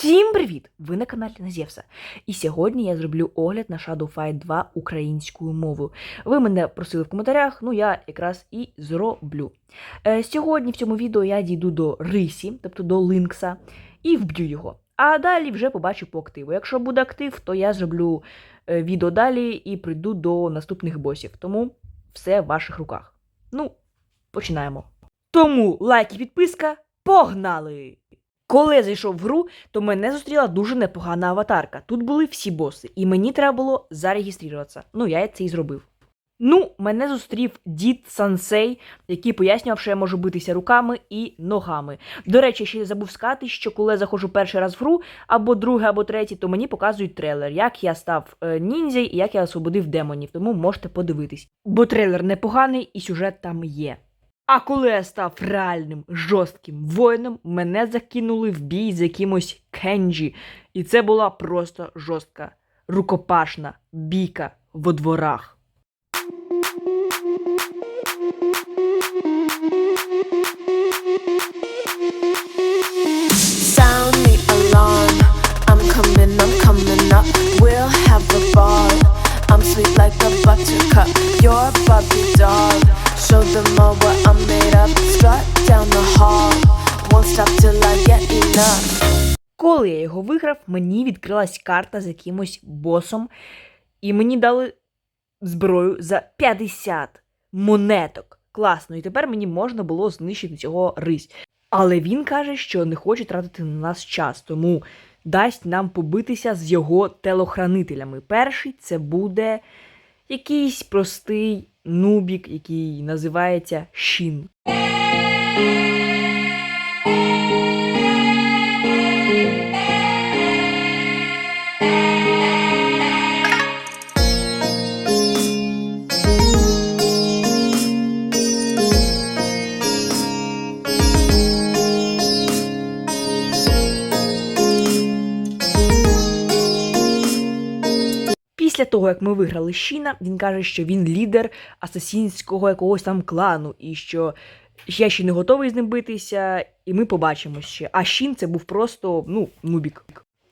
Всім привіт! Ви на каналі Назєвса. І сьогодні я зроблю огляд на Shadow Fight 2 українською мовою. Ви мене просили в коментарях, ну я якраз і зроблю. Е, сьогодні в цьому відео я дійду до Рисі, тобто до Линкса, і вб'ю його. А далі вже побачу по активу. Якщо буде актив, то я зроблю е, відео далі і прийду до наступних босів. Тому все в ваших руках. Ну, починаємо. Тому лайк і підписка. Погнали! Коли я зайшов в гру, то мене зустріла дуже непогана аватарка. Тут були всі боси, і мені треба було зареєструватися. Ну, я це і зробив. Ну, мене зустрів дід Сансей, який пояснював, що я можу битися руками і ногами. До речі, ще забув сказати, що коли я заходжу перший раз в гру, або другий, або третій, то мені показують трейлер, як я став е, ніндзя і як я освободив демонів. Тому можете подивитись. Бо трейлер непоганий і сюжет там є. А коли я став реальним жорстким воїном, мене закинули в бій з якимось Кенджі. І це була просто жорстка, рукопашна бійка во дворах. Sound the alarm. We'll have a ball. I'm sweet like a buttercup. You're a doll. Show them all what I'm made of. Strut down the hall. Won't stop till I get enough. Коли я його виграв, мені відкрилась карта з якимось босом, і мені дали зброю за 50 монеток. Класно, і тепер мені можна було знищити цього рись. Але він каже, що не хоче тратити на нас час, тому дасть нам побитися з його телохранителями. Перший це буде якийсь простий нубік, який називається Шін. Як ми виграли Шіна, він каже, що він лідер асасінського якогось там клану, і що я ще не готовий з ним битися, і ми побачимо ще. А Шін це був просто, ну, нубік.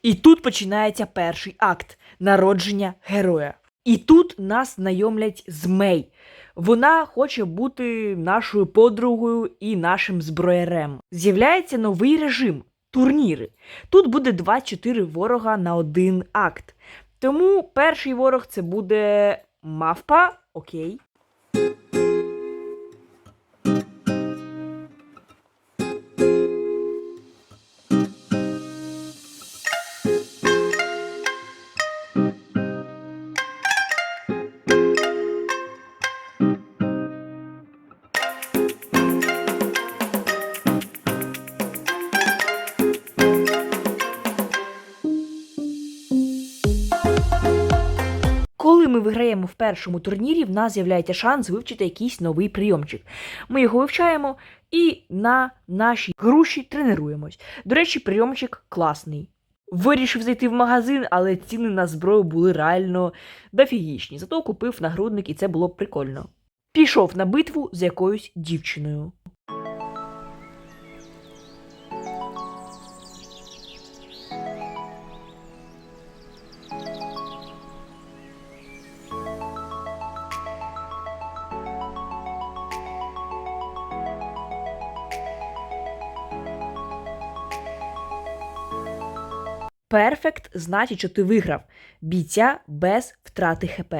І тут починається перший акт народження героя. І тут нас знайомлять з Мей. Вона хоче бути нашою подругою і нашим зброярем. З'являється новий режим турніри. Тут буде 24 ворога на один акт. Тому перший ворог це буде мавпа, окей. Першому турнірі, в нас з'являється шанс вивчити якийсь новий прийомчик. Ми його вивчаємо і на нашій груші тренуємось. До речі, прийомчик класний. Вирішив зайти в магазин, але ціни на зброю були реально дофігічні. Зато купив нагрудник і це було прикольно. Пішов на битву з якоюсь дівчиною. Перфект значить, що ти виграв бійця без втрати ХП.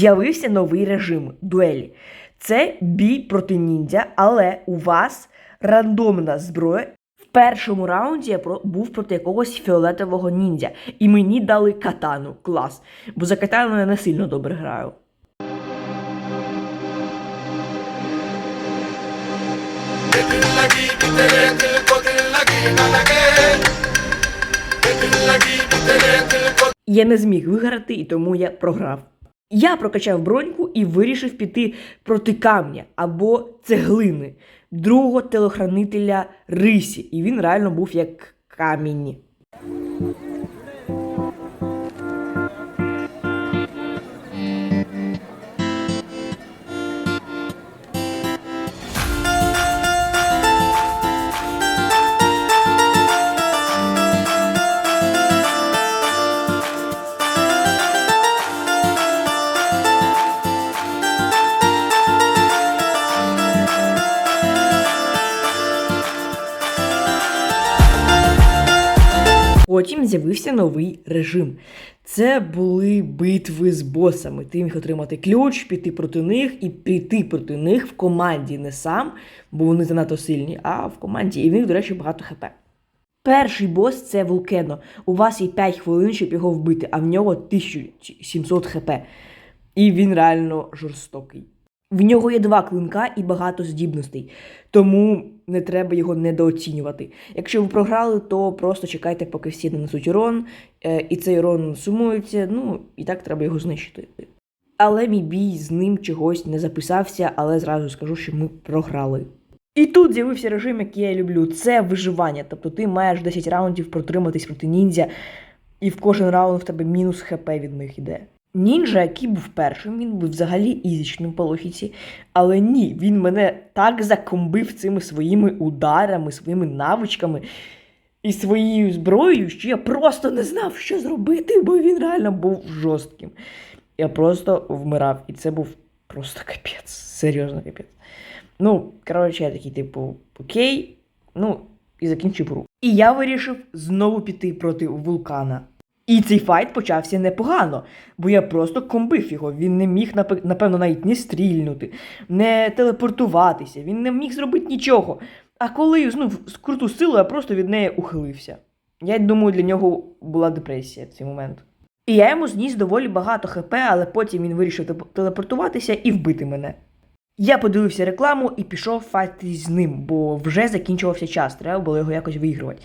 З'явився новий режим дуелі. Це бій проти ніндзя, але у вас рандомна зброя. В першому раунді я був проти якогось фіолетового ніндзя, і мені дали катану. Клас. Бо за катану я не сильно добре граю. Я не зміг виграти, і тому я програв. Я прокачав броньку і вирішив піти проти камня або цеглини, другого телохранителя Рисі. І він реально був як камінь. З'явився новий режим. Це були битви з босами. Ти міг отримати ключ, піти проти них і піти проти них в команді не сам, бо вони занадто сильні, а в команді. І в них, до речі, багато хп. Перший бос це Вулкено. У вас є 5 хвилин, щоб його вбити, а в нього 1700 хп. І він реально жорстокий. В нього є два клинка і багато здібностей, тому не треба його недооцінювати. Якщо ви програли, то просто чекайте, поки всі нанесуть урон, е, і цей урон сумується, ну і так треба його знищити. Але мій бій з ним чогось не записався, але зразу скажу, що ми програли. І тут з'явився режим, який я люблю. Це виживання. Тобто ти маєш 10 раундів протриматись проти ніндзя, і в кожен раунд в тебе мінус хп від них іде. Нінджа, який був першим, він був взагалі ізічним по логіці, але ні, він мене так закомбив цими своїми ударами, своїми навичками і своєю зброєю, що я просто не знав, що зробити, бо він реально був жорстким. Я просто вмирав, і це був просто капець, серйозно капець. Ну, коротше, я такий, типу, окей, ну, і закінчив гру. І я вирішив знову піти проти вулкана. І цей файт почався непогано, бо я просто комбив його. Він не міг, напевно, навіть не стрільнути, не телепортуватися, він не міг зробити нічого. А коли юзнув круту силу, я просто від неї ухилився. Я думаю, для нього була депресія в цей момент. І я йому зніс доволі багато хп, але потім він вирішив телепортуватися і вбити мене. Я подивився рекламу і пішов файтись з ним, бо вже закінчувався час, треба було його якось виігрувати.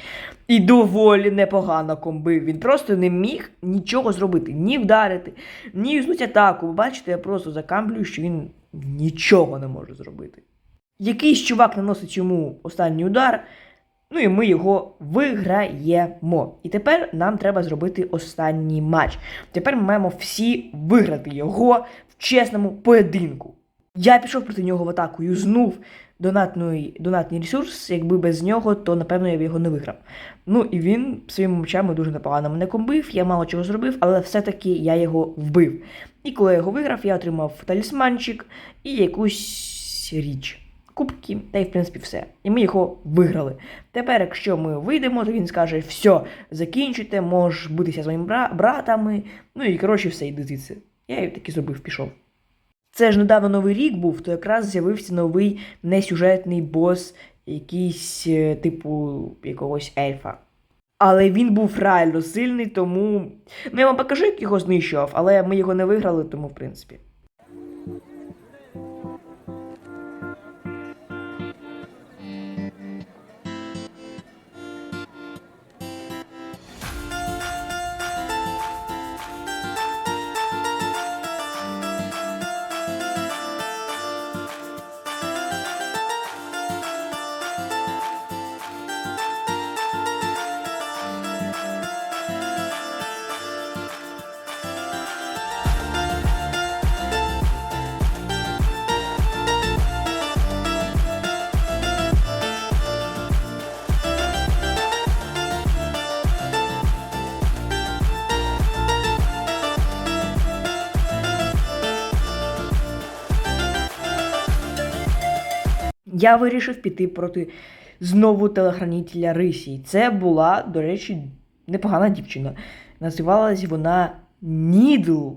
І доволі непогано комбив. Він просто не міг нічого зробити, ні вдарити, ні юзнути атаку. Ви бачите, я просто закамблюю, що він нічого не може зробити. Якийсь чувак наносить йому останній удар, ну і ми його виграємо. І тепер нам треба зробити останній матч. Тепер ми маємо всі виграти його в чесному поєдинку. Я пішов проти нього в атаку, юзнув донатний, донатний ресурс. Якби без нього, то напевно я б його не виграв. Ну і він своїми мечами дуже непогано мене комбив, я мало чого зробив, але все-таки я його вбив. І коли я його виграв, я отримав талісманчик і якусь річ. Кубки, та й в принципі все. І ми його виграли. Тепер, якщо ми вийдемо, то він скаже: все, закінчуйте, можеш битися з моїми братами. Ну і коротше, все, йди звідси. Я таки зробив, пішов. Це ж недавно новий рік був, то якраз з'явився новий несюжетний бос, якийсь, е, типу, якогось ельфа. Але він був реально сильний, тому. Ну, я вам покажу, як його знищував, але ми його не виграли, тому в принципі. Я вирішив піти проти знову телохранителя Рисі. Це була, до речі, непогана дівчина. Називалась вона Нідл.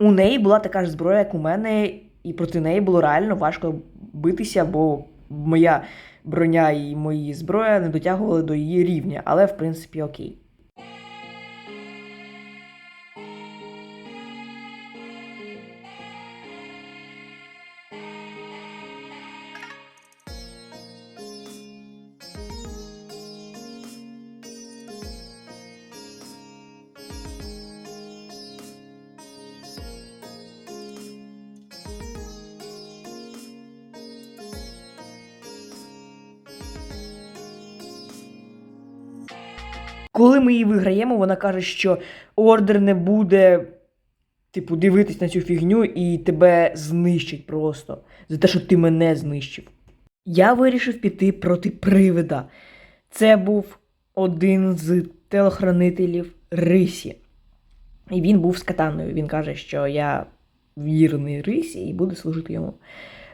У неї була така ж зброя, як у мене, і проти неї було реально важко битися, бо моя броня і мої зброя не дотягували до її рівня, але в принципі окей. Коли ми її виграємо, вона каже, що ордер не буде, типу, дивитись на цю фігню і тебе знищить просто за те, що ти мене знищив. Я вирішив піти проти привида. Це був один з телохранителів Рисі. І він був з катаною. Він каже, що я вірний Рисі і буду служити йому.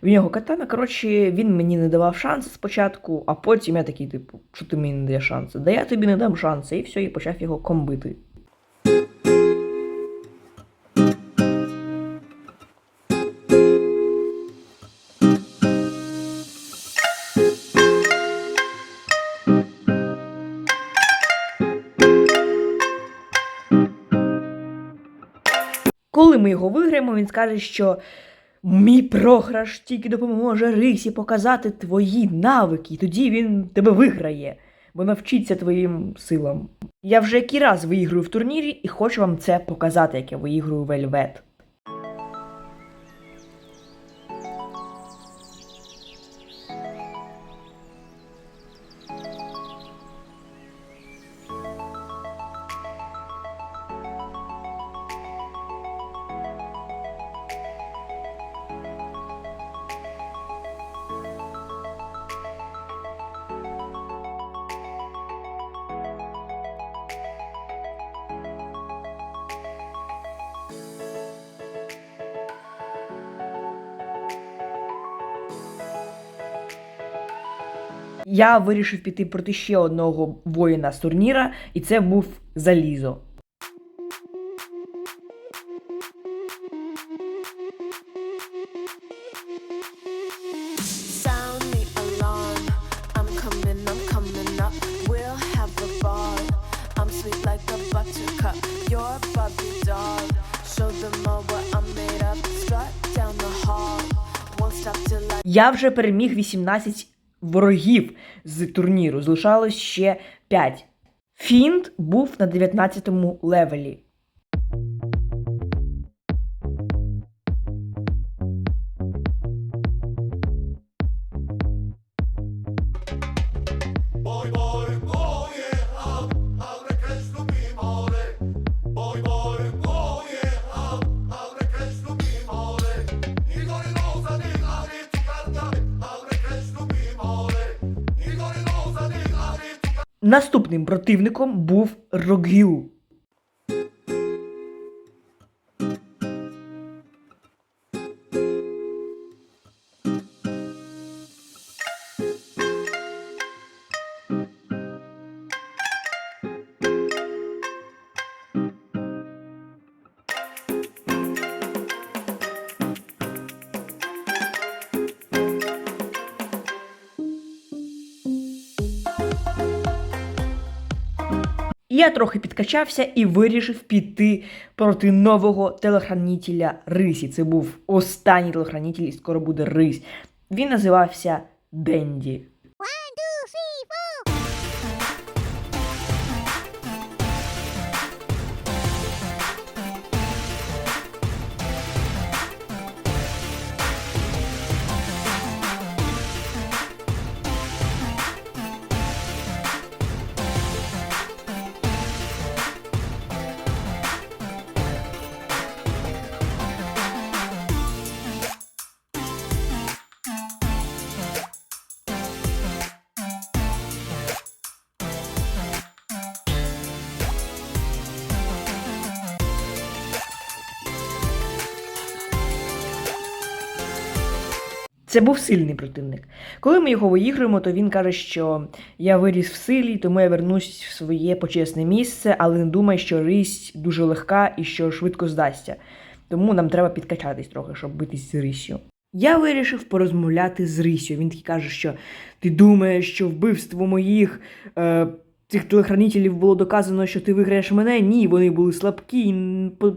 В нього катана, коротше, він мені не давав шанси спочатку, а потім я такий, типу, що ти мені не даєш шанси? Да я тобі не дам шанси, і все, і почав його комбити. Коли ми його виграємо, він скаже, що мій програш тільки допоможе Рисі показати твої навики, і тоді він тебе виграє, бо навчиться твоїм силам. Я вже який раз виіграю в турнірі і хочу вам це показати, як я виіграю Вельвет. Я вирішив піти проти ще одного воїна з турніра, і це був Залізо. Я вже переміг 18 ворогів з турніру. Залишалось ще 5. Фінт був на 19 му левелі. Наступним противником був Рог'ю. Я трохи підкачався і вирішив піти проти нового телохранителя Рисі. Це був останній телохранитель, і скоро буде Рись. Він називався Денді. Це був сильний противник. Коли ми його виігруємо, то він каже, що я виріс в силі, тому я вернусь в своє почесне місце, але не думай, що рись дуже легка і що швидко здасться. Тому нам треба підкачатись трохи, щоб битись з рисю. Я вирішив порозмовляти з Рисю. Він такий каже, що ти думаєш, що вбивство моїх е, цих телехранителів було доказано, що ти виграєш мене? Ні, вони були слабкі,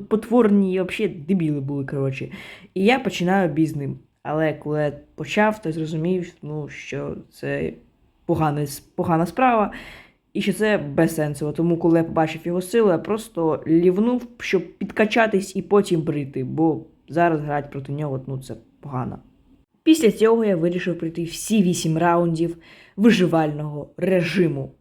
потворні, і взагалі дебіли були, коротше. І я починаю бій з ним. Але коли я почав, то зрозумів, ну, що це погана, погана справа, і що це безсенсово. Тому, коли я побачив його силу, я просто лівнув, щоб підкачатись і потім прийти, бо зараз грати проти нього ну, це погано. Після цього я вирішив пройти всі вісім раундів виживального режиму.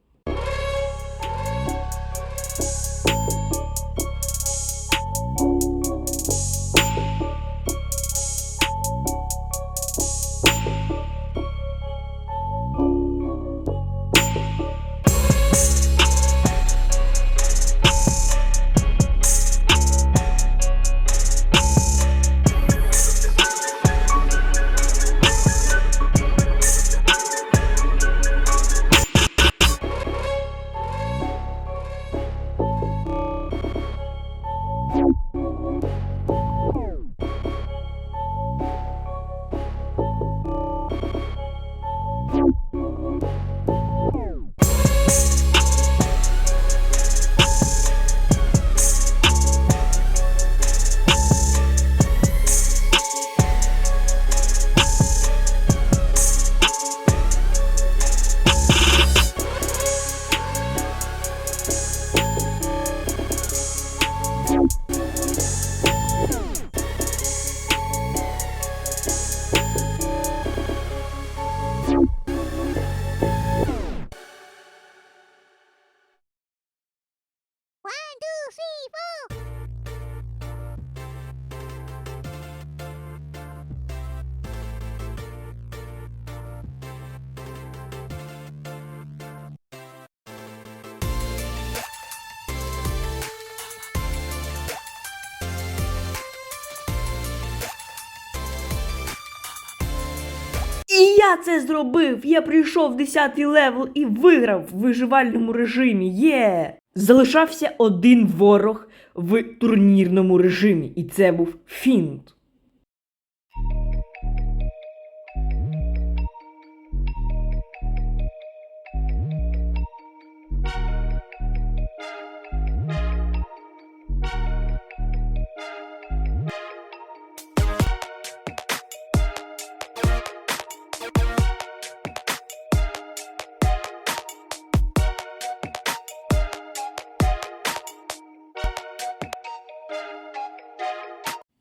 Я це зробив! Я прийшов 10 левел і виграв в виживальному режимі. Є! Залишався один ворог в турнірному режимі, і це був Фінт.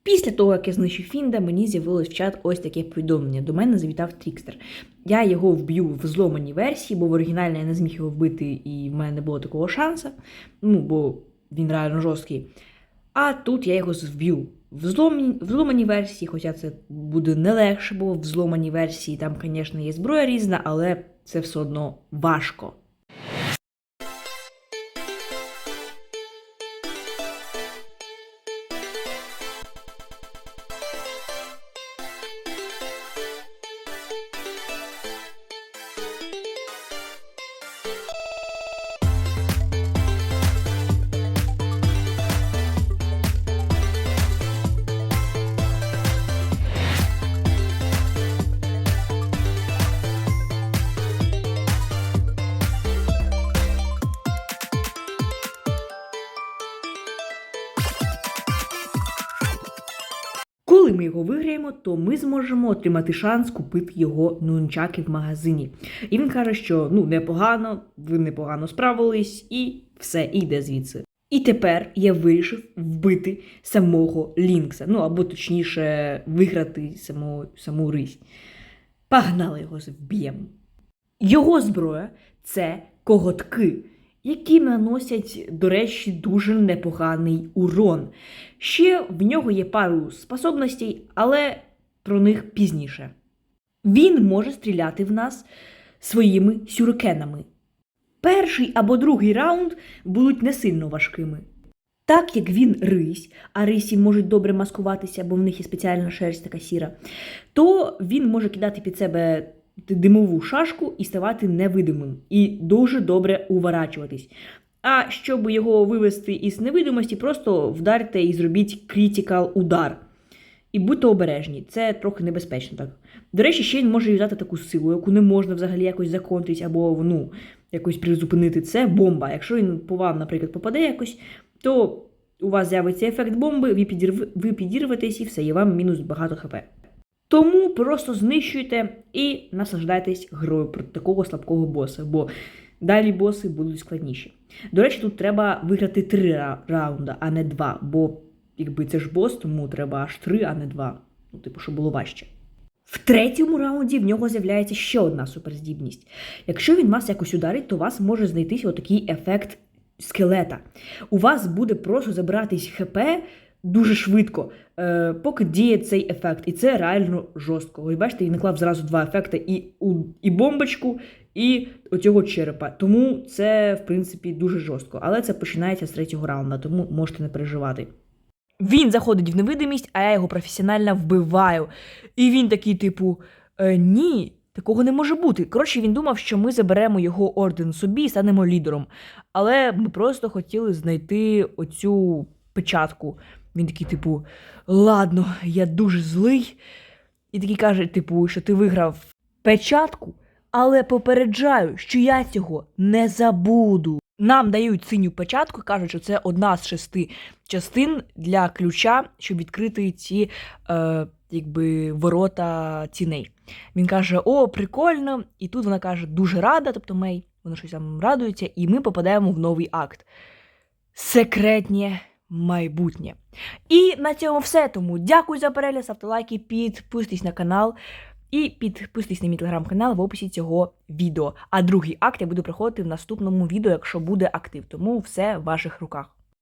Після того, як я знищив Фінда, мені з'явилось в чат ось таке повідомлення. До мене завітав Трікстер. Я його вб'ю в зломаній версії, бо в оригінальній я не зміг його вбити, і в мене не було такого шансу. Ну, бо він реально жорсткий. А тут я його вб'ю в зломаній, в зломаній версії, хоча це буде не легше, бо в зломаній версії там, звісно, є зброя різна, але це все одно важко. Виграємо, то ми зможемо отримати шанс купити його нунчаки в магазині. І він каже, що ну непогано, ви непогано справились, і все, і йде звідси. І тепер я вирішив вбити самого Лінкса. Ну або точніше, виграти саму, саму рись. Погнали його вб'ємо. Його зброя це коготки, які наносять, до речі, дуже непоганий урон. Ще в нього є пару способностей, але про них пізніше. Він може стріляти в нас своїми сюрикенами. Перший або другий раунд будуть не сильно важкими. Так як він рись, а рисі можуть добре маскуватися, бо в них є спеціальна шерсть така сіра, то він може кидати під себе димову шашку і ставати невидимим, і дуже добре уворачуватись. А щоб його вивести із невидимості, просто вдарте і зробіть критикал удар. І будьте обережні, це трохи небезпечно так. До речі, ще він може юзати таку силу, яку не можна взагалі якось законтрити або ну, якось призупинити. Це бомба. Якщо він по вам, наприклад, попаде якось, то у вас з'явиться ефект бомби, ви підірветесь і все, і вам мінус багато хп. Тому просто знищуйте і наслаждайтесь грою проти такого слабкого боса, бо далі боси будуть складніші. До речі, тут треба виграти три ра- раунда, а не два, бо якби це ж бос, тому треба аж три, а не два. Ну, типу, щоб було важче. В третьому раунді в нього з'являється ще одна суперздібність. Якщо він вас якось ударить, то у вас може знайтися отакий ефект скелета. У вас буде просто забиратись ХП дуже швидко, е, поки діє цей ефект. І це реально жорстко. Ви бачите, він наклав зразу два ефекти: і, і бомбочку, і оцього черепа. Тому це, в принципі, дуже жорстко. Але це починається з третього раунду, тому можете не переживати. Він заходить в невидимість, а я його професіонально вбиваю. І він такий, типу, е, ні, такого не може бути. Коротше, він думав, що ми заберемо його орден собі і станемо лідером. Але ми просто хотіли знайти оцю печатку. Він такий, типу, ладно, я дуже злий. І такий каже, типу, що ти виграв печатку, але попереджаю, що я цього не забуду. Нам дають синю печатку кажуть, що це одна з шести частин для ключа, щоб відкрити ці е, якби, ворота ціней. Він каже: О, прикольно! І тут вона каже, дуже рада, тобто Мей, вона щось там радується, і ми попадаємо в новий акт. Секретнє майбутнє. І на цьому все. Тому дякую за перегляд, ставте лайки, підписуйтесь на канал. І підписуйтесь на мій телеграм-канал в описі цього відео. А другий акт я буду приходити в наступному відео, якщо буде актив. Тому все в ваших руках.